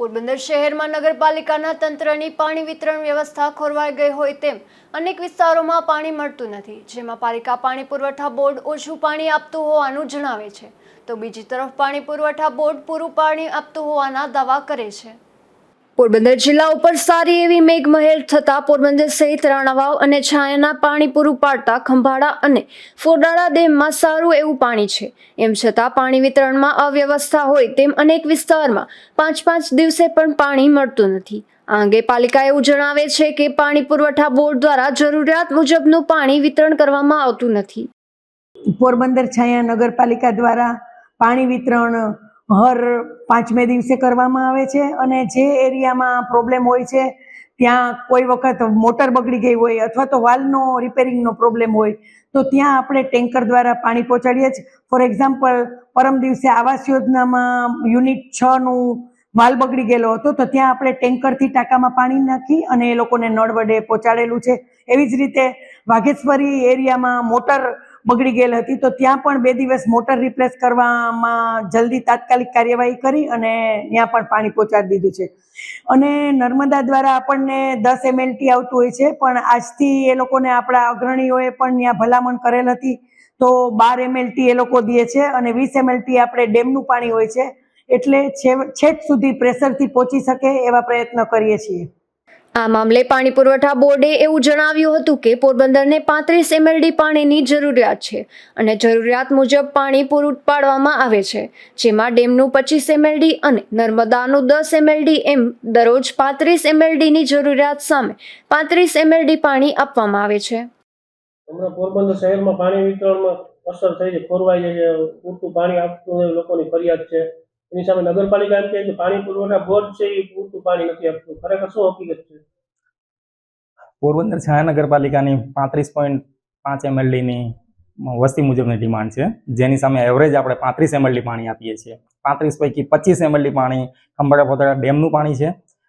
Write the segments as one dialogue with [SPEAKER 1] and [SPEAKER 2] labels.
[SPEAKER 1] પોરબંદર શહેરમાં નગરપાલિકાના તંત્રની પાણી વિતરણ વ્યવસ્થા ખોરવાઈ ગઈ હોય તેમ અનેક વિસ્તારોમાં પાણી મળતું નથી, જેમાં પાલિકા પાણી પુરવઠા બોર્ડ ઓછું પાણી આપતું હોવાનું જણાવે છે. તો બીજી તરફ પાણી પુરવઠા બોર્ડ પૂરું પાણી આપતું હોવાના દાવા કરે છે. પોરબંદર જિલ્લા ઉપર સારી એવી મેઘમહેર થતા પોરબંદર સહિત રાણાવાવ અને છાયાના પાણી પૂરું પાડતા ખંભાળા અને ફોડાળા ડેમમાં સારું એવું પાણી છે. એમ છતાં પાણી વિતરણમાં અવ્યવસ્થા હોય તેમ અનેક વિસ્તારમાં પાંચ પાંચ દિવસે પણ પાણી મળતું નથી. આ અંગે પાલિકા એવું જણાવે છે કે પાણી પુરવઠા બોર્ડ દ્વારા જરૂરિયાત મુજબનું પાણી વિતરણ કરવામાં આવતું નથી.
[SPEAKER 2] પોરબંદર છાયા નગરપાલિકા દ્વારા પાણી વિતરણ હર પાંચમે દિવસે કરવામાં આવે છે અને જે એરિયામાં પ્રોબ્લેમ હોય છે, ત્યાં કોઈ વખત મોટર બગડી ગઈ હોય અથવા તો વાલનો રિપેરિંગનો પ્રોબ્લેમ હોય, તો ત્યાં આપણે ટેન્કર દ્વારા પાણી પહોંચાડીએ છીએ ફોર એક્ઝામ્પલ પરમ દિવસે આવાસ યોજનામાં યુનિટ છનું વાલ બગડી ગયેલો હતો, તો ત્યાં આપણે ટેન્કરથી ટાંકામાં પાણી નાખી અને એ લોકોને નળ વડે પહોંચાડેલું છે. એવી જ રીતે વાઘેશ્વરી એરિયામાં મોટર બગડી ગયેલ હતી, તો ત્યાં પણ બે દિવસ મોટર રિપ્લેસ કરવામાં જલ્દી તાત્કાલિક કાર્યવાહી કરી અને ત્યાં પણ પાણી પહોંચાડી દીધું છે. અને નર્મદા દ્વારા આપણને દસ એમએલટી આવતું હોય છે, પણ આજથી એ લોકોને આપણા અગ્રણીઓએ પણ ત્યાં ભલામણ કરેલ હતી, તો બાર એમએલટી એ લોકો દે છે અને વીસ એમએલટી આપણે ડેમનું પાણી હોય છે, એટલે છેક સુધી પ્રેશરથી પહોંચી શકે એવા પ્રયત્ન કરીએ છીએ.
[SPEAKER 1] આ મામલે પાણી પુરવઠા બોર્ડે એવું જણાવ્યું હતું કે પોરબંદરને પાંત્રીસ એમએલડી પાણીની જરૂરિયાત છે અને જરૂરિયાત મુજબ પાણી પૂરું પાડવામાં આવે છે, જેમાં ડેમનું પચીસ એમએલડી અને નર્મદાનું દસ એમએલડી એમ દરરોજ પાંત્રીસ એમએલડીની જરૂરિયાત સામે પાંત્રીસ એમએલડી પાણી આપવામાં આવે છે.
[SPEAKER 3] પોરબંદર શહેરમાં પાણી વિતરણમાં અસર થઈ છે, ખોરવાઈ છે, પૂરતું પાણી આપતું લોકોની ફરિયાદ છે. એની સામે નગરપાલિકા એમ છે, પાણી પુરવઠા બોર્ડ છે, એ પૂરતું પાણી નથી આપતું. ખરેખર શું હકીકત છે?
[SPEAKER 4] પોરબંદર છાયા નગરપાલિકાની પાંત્રીસ પોઈન્ટ પાંચ એમએલડીની વસ્તી મુજબની ડિમાન્ડ છે, જેની સામે એવરેજ આપણે પાંત્રીસ એમએલડી પાણી આપીએ છીએ. પાંત્રીસ પૈકી પચીસ એમએલડી પાણી ખંભાળા પોતાડા ડેમનું પાણી છે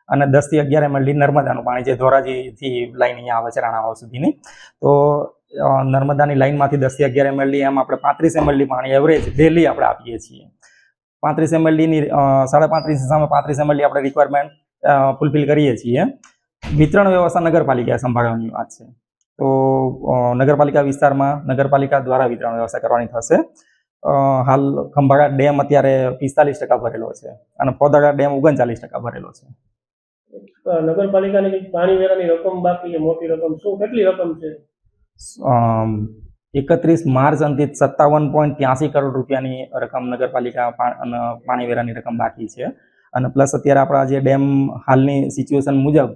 [SPEAKER 4] અને દસથી અગિયાર એમએલડી નર્મદાનું પાણી છે, ધોરાજીથી લાઈન અહીંયા આવે છે, રાણાવાવ સુધીની. તો નર્મદાની લાઈનમાંથી દસથી અગિયાર એમએલડી એમ આપણે પાંત્રીસ એમએલડી પાણી એવરેજ ડેલી આપણે આપીએ છીએ. પાંત્રીસ એમએલડીની સાડા પાંત્રીસ સામે પાંત્રીસ એમએલડી આપણે રિક્વાયરમેન્ટ ફૂલફિલ કરીએ છીએ. વિતરણ વ્યવસ્થા નગરપાલિકા સંભાળવાની વાત છે. તો નગરપાલિકા વિસ્તારમાં નગરપાલિકા દ્વારા વિતરણ વ્યવસ્થા કરવાની થશે. હાલ ખંભાળા ડેમ અત્યારે પિસ્તાલીસ ટકા ભરેલો છે અને પોદાળા ડેમ ઓગણચાલીસ ટકા ભરેલો છે.
[SPEAKER 3] નગરપાલિકાની પાણી વેરાની રકમ બાકી છે મોટી રકમ. શું કેટલી રકમ છે?
[SPEAKER 4] એકત્રીસ માર્ચ અંતિત સત્તાવન પોઈન્ટ ત્યાસી કરોડ રૂપિયાની રકમ નગરપાલિકા પાણીવેરાની પાણી વેરાની રકમ બાકી છે. અને પ્લસ અત્યારે આપણા જે ડેમ હાલની સિચ્યુએશન મુજબ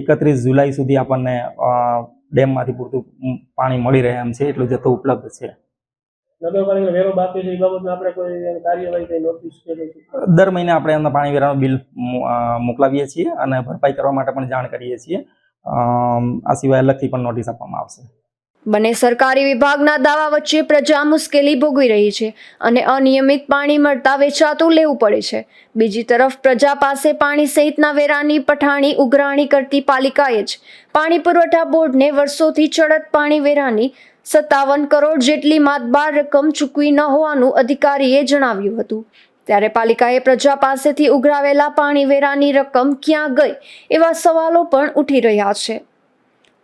[SPEAKER 4] એકત્રીસ જુલાઈ સુધી આપણને ડેમમાંથી પૂરતું પાણી મળી રહે એમ છે એટલો જથ્થો ઉપલબ્ધ છે. દર મહિને આપણે એમના પાણી વેરાનું બિલ મોકલાવીએ છીએ અને ભરપાઈ કરવા માટે પણ જાણ કરીએ છીએ. આ સિવાય અલગથી પણ નોટિસ આપવામાં આવશે.
[SPEAKER 1] બંને સરકારી વિભાગના દાવા વચ્ચે પ્રજા મુશ્કેલી ભોગવી રહી છે અને અનિયમિત પાણી મળતા વેચાતું લેવું પડે છે. બીજી તરફ, પ્રજા પાસે પાણી સહિતના વેરાની પઠાણી ઉઘરાણી કરતી પાલિકાએ જ પાણી પુરવઠા બોર્ડને વર્ષોથી ચડત પાણી વેરાની સત્તાવન કરોડ જેટલી માતબાર રકમ ચૂકવી ન હોવાનું અધિકારીએ જણાવ્યું હતું. ત્યારે પાલિકાએ પ્રજા પાસેથી ઉઘરાવેલા પાણી વેરાની રકમ ક્યાં ગઈ એવા સવાલો પણ ઉઠી રહ્યા છે.